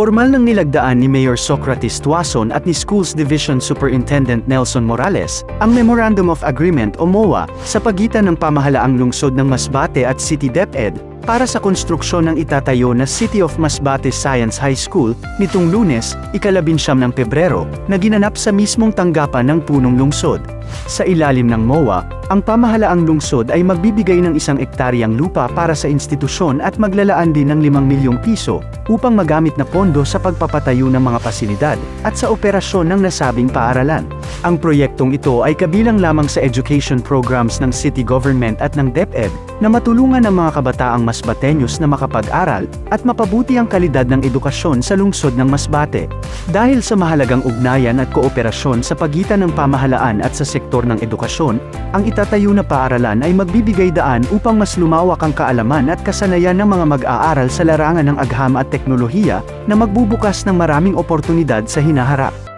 Formal nang nilagdaan ni Mayor Socrates Tuason at ni Schools Division Superintendent Nelson Morales, ang Memorandum of Agreement o MOA, sa pagitan ng pamahalaang lungsod ng Masbate at City DepEd, para sa konstruksyon ng itatayo na City of Masbate Science High School, nitong lunes, ikalabinsyam ng Pebrero, na ginanap sa mismong tanggapan ng punong lungsod. Sa ilalim ng MOA, ang pamahalaang lungsod ay magbibigay ng isang ektaryang lupa para sa institusyon at maglalaan din ng 5 milyong piso upang magamit na pondo sa pagpapatayo ng mga pasilidad at sa operasyon ng nasabing paaralan. Ang proyektong ito ay kabilang lamang sa education programs ng city government at ng DepEd na matulungan ang mga kabataang Masbateños na makapag-aral at mapabuti ang kalidad ng edukasyon sa lungsod ng Masbate. Dahil sa mahalagang ugnayan at kooperasyon sa pagitan ng pamahalaan at sa sektor ng edukasyon, ang itatayo na paaralan ay magbibigay daan upang mas lumawak ang kaalaman at kasanayan ng mga mag-aaral sa larangan ng agham at teknolohiya na magbubukas ng maraming oportunidad sa hinaharap.